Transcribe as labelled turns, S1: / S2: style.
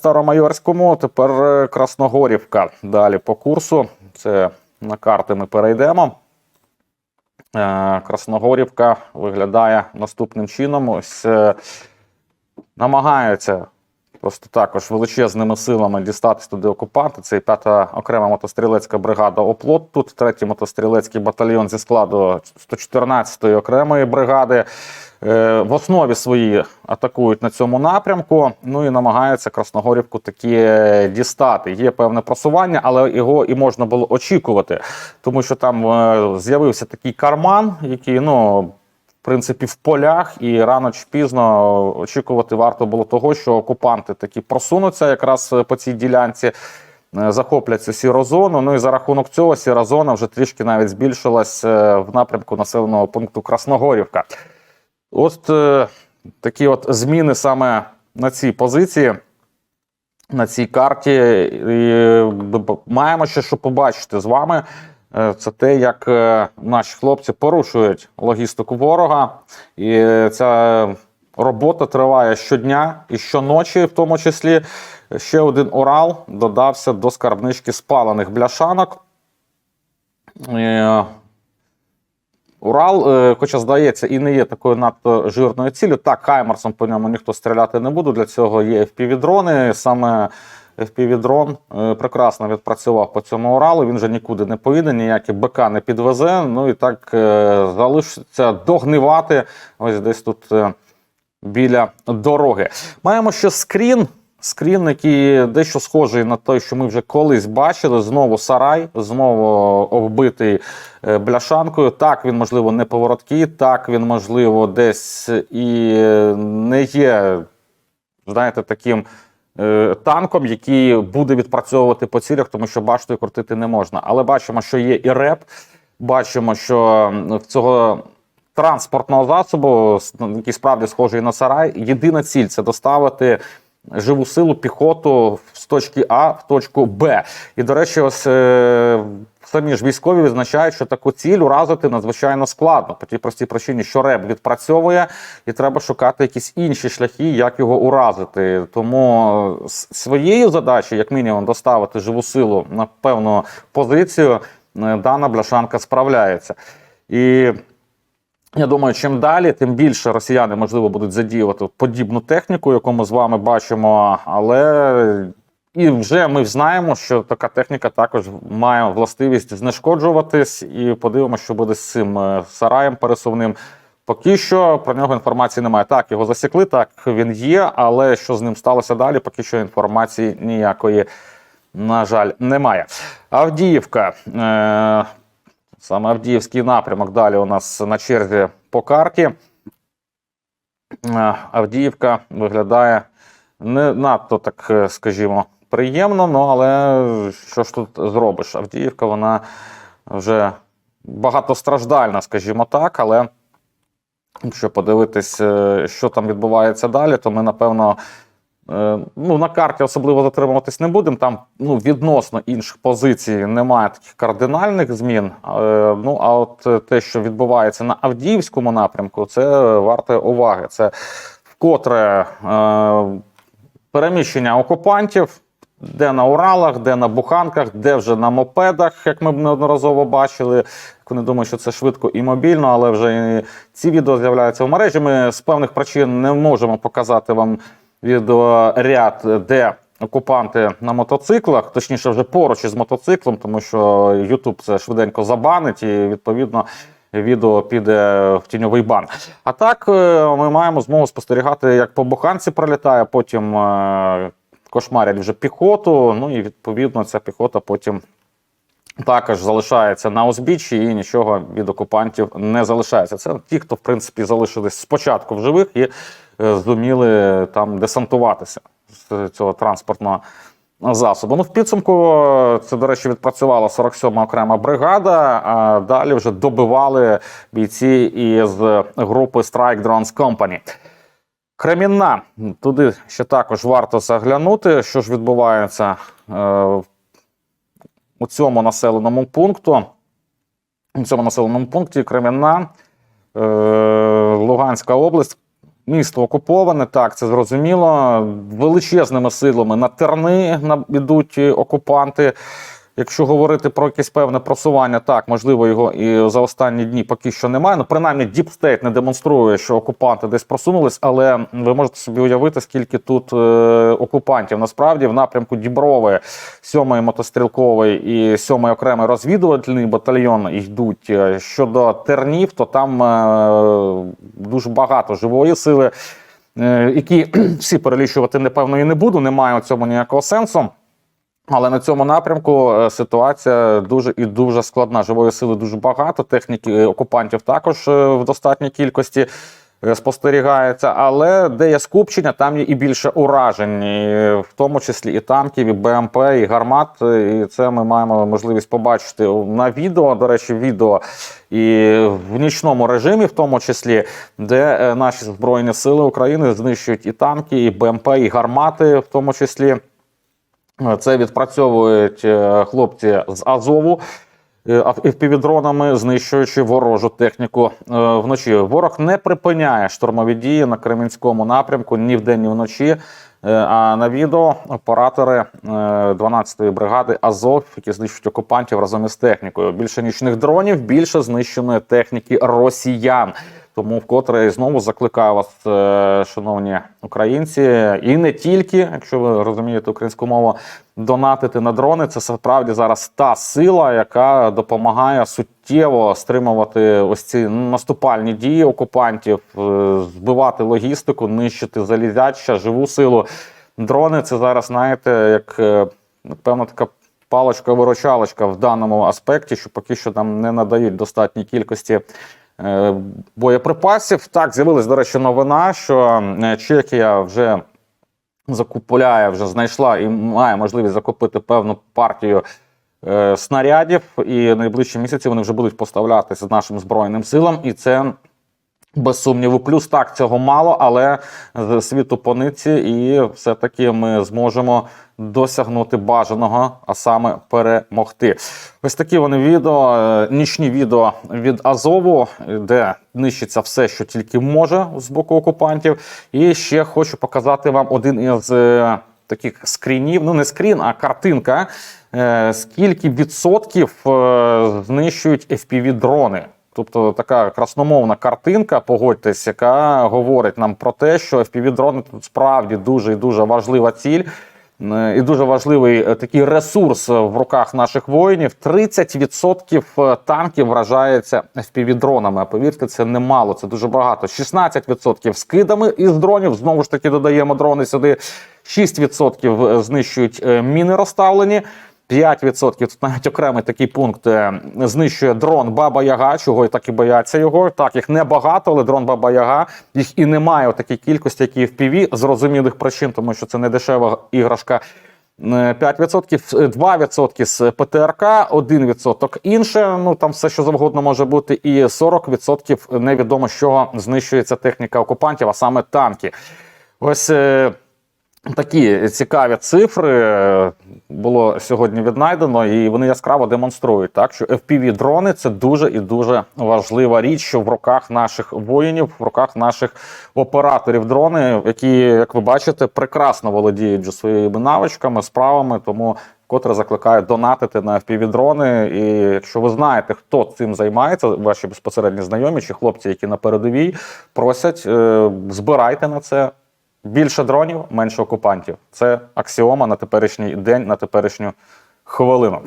S1: Старомайорському, тепер е, Красногорівка. Далі по курсу. Це на карти ми перейдемо. Е, Красногорівка виглядає наступним чином. Ось намагається намагаються просто також величезними силами дістатись туди окупанти. Це і п'ята окрема мотострілецька бригада Оплот. Тут третій мотострілецький батальйон зі складу 114-ї окремої бригади. Е, В основі свої атакують на цьому напрямку. Ну і намагаються Красногорівку таки е, дістати. Є певне просування, але його і можна було очікувати, тому що там е, з'явився такий карман, який ну. Принципі, в полях, і рано чи пізно очікувати варто було того, що окупанти таки просунуться якраз по цій ділянці, е, захоплять цю сіру зону. Ну і за рахунок цього сіра зона вже трішки навіть збільшилась е, в напрямку населеного пункту Красногорівка. От е, такі от зміни саме на цій позиції, на цій карті. І е, маємо ще що побачити з вами. Е, Це те, як е, наші хлопці порушують логістику ворога. І ця робота триває щодня і щоночі, в тому числі. Ще один Урал додався до скарбнички спалених бляшанок. Урал, е, хоча здається, і не є такою надто жирною ціллю. Так, Хаймарсом по ньому ніхто стріляти не буде. Для цього є FPV-дрони. Саме FPV-дрон е, прекрасно відпрацював по цьому Уралу. Він вже нікуди не поїде, ніякі БК не підвезе. Ну і так е, залишиться догнивати ось десь тут е, біля дороги. Маємо ще скрін. Скрін, який дещо схожий на той, що ми вже колись бачили. Знову сарай, знову оббитий бляшанкою. Так, він, можливо, не повороткий, так, він, можливо, десь і не є, знаєте, таким танком, який буде відпрацьовувати по цілях, тому що баштою крутити не можна. Але бачимо, що є і реп, бачимо, що в цього транспортного засобу, який справді схожий на сарай, єдина ціль це доставити живу силу по з точки А в точку Б. І, до речі, ось е, самі ж військові відзначають, що таку ціль уразити надзвичайно складно, по тій простій причині, що РЕБ відпрацьовує, і треба шукати якісь інші шляхи, як його уразити. Тому е, своєю задачею, як мінімум, доставити живу силу на певну позицію, е, дана бляшанка справляється. І я думаю, чим далі, тим більше росіяни можливо будуть задіювати подібну техніку, яку ми з вами бачимо. Але і вже ми знаємо, що така техніка також має властивість знешкоджуватись, і подивимося, що буде з цим е, сараєм пересувним. Поки що про нього інформації немає. Так, його засікли, так він є, але що з ним сталося далі, поки що інформації ніякої, на жаль, немає. Авдіївка. Саме Авдіївський напрямок далі у нас на черзі по карті. Е, Авдіївка виглядає не надто, так е, скажімо, приємно, ну але що ж тут зробиш? Авдіївка, вона вже багатостраждальна, скажімо так, але якщо подивитись, е, що там відбувається далі, то ми, напевно, Ну, на карті особливо затримуватись не будемо. Там ну, відносно інших позицій немає таких кардинальних змін. Е, Ну а от е, те, що відбувається на Авдіївському напрямку, це варте уваги. Це вкотре е, переміщення окупантів. Де на Уралах, де на буханках, де вже на мопедах, як ми неодноразово бачили. Вони думають, що це швидко і мобільно, але вже ці відео з'являються в мережі. Ми з певних причин не можемо показати вам відеоряд, де окупанти на мотоциклах, точніше, вже поруч із мотоциклом, тому що YouTube це швиденько забанить, і відповідно. Відео піде в тіньовий бан. А так е, ми маємо змогу спостерігати, як по буханці пролітає, потім е, кошмарять вже піхоту. Ну і відповідно ця піхота потім також залишається на узбіччі і нічого від окупантів не залишається. Це ті, хто в принципі залишились спочатку в живих і е, зуміли там десантуватися з цього транспортного засобу. Ну, в підсумку е, це, до речі, відпрацювала 47-ма окрема бригада. А далі вже добивали бійці із групи Strike Drones Company. Кремінна. Туди ще також варто заглянути, що ж відбувається е, у цьому населеному пункту. У цьому населеному пункті Кремінна, е, Луганська область. Місто окуповане, так, це зрозуміло. Величезними силами на терни ідуть е, окупанти. Якщо говорити про якесь певне просування, так, можливо, його і за останні дні поки що немає. Ну, принаймні, Діпстейт не демонструє, що окупанти десь просунулись, але ви можете собі уявити, скільки тут е, окупантів. Насправді, в напрямку Діброви, 7-ї мотострілковий і 7-й окремий розвідувальний батальйон йдуть. Е, Щодо тернів, то там е, дуже багато живої сили, е, які всі перелічувати, напевно, і не буду. Немає у цьому ніякого сенсу. Але на цьому напрямку е, ситуація дуже і дуже складна. Живої сили дуже багато. Техніки е, окупантів також е, в достатній кількості спостерігається. Але де є скупчення, там є і більше уражень, в тому числі і танків, і БМП, і гармат. І це ми маємо можливість побачити на відео. До речі, відео і в нічному режимі, в тому числі, де наші збройні сили України знищують і танки, і БМП, і гармати, в тому числі. Це відпрацьовують е, хлопці з Азову е, FPV-дронами, знищуючи ворожу техніку е, вночі. Ворог не припиняє штурмові дії на Кремінському напрямку ні вдень, ні вночі. А на відео оператори е, 12-ї бригади Азов, які знищують окупантів разом із технікою. Більше нічних дронів, більше знищеної техніки росіян. Тому вкотре і знову закликаю вас, е, шановні українці, і не тільки, якщо ви розумієте українську мову, донатити на дрони. Це справді зараз та сила, яка допомагає суттєво стримувати ось ці наступальні дії окупантів, е, збивати логістику, нищити залізяча, живу силу. Дрони це зараз, знаєте, як е, певна така паличка-виручалочка в даному аспекті, що поки що нам не надають достатній кількості. Е, Боєприпасів так з'явилась, до речі, новина, що Чехія вже закупляє, вже знайшла і має можливість закупити певну партію е, снарядів, і найближчі місяці вони вже будуть поставлятися нашим збройним силам, і це. Без сумніву, плюс так цього мало, але з світу по ниці, і все-таки ми зможемо досягнути бажаного, а саме перемогти. Ось такі вони відео, е, нічні відео від Азову, де нищиться все, що тільки може з боку окупантів. І ще хочу показати вам один із е, таких скрінів. Ну не скрін, а картинка. Е, Скільки відсотків знищують FPV-дрони? Тобто така красномовна картинка, погодьтесь, яка говорить нам про те, що FPV-дрони тут справді дуже і дуже важлива ціль. е, І дуже важливий е, такий ресурс в руках наших воїнів. 30% танків вражається FPV-дронами. А повірте, це немало, це дуже багато. 16% скидами із дронів. Знову ж таки додаємо дрони сюди. 6% знищують е, міни розставлені. 5% тут навіть окремий такий пункт е, знищує дрон Баба Яга, чого і так і бояться його. Так, їх небагато, але дрон Баба Яга. Їх і немає у такій кількості, як і в з зрозумілих причин, тому що це не дешева іграшка. Е, 5%, е, 2% з ПТРК, 1% інше. Ну там все що завгодно може бути, і 40% невідомо з чого знищується техніка окупантів, а саме танки. Ось. Такі цікаві цифри е, було сьогодні віднайдено, і вони яскраво демонструють, так що fpv дрони це дуже і дуже важлива річ, що в руках наших воїнів, в руках наших операторів дрони, які, як ви бачите, прекрасно володіють своїми навичками, справами. Тому котре закликаю донатити на fpv дрони. І якщо ви знаєте, хто цим займається, ваші безпосередні знайомі чи хлопці, які на передовій просять, е, збирайте на це. Більше дронів, менше окупантів. Це аксіома на теперішній день, на теперішню хвилину.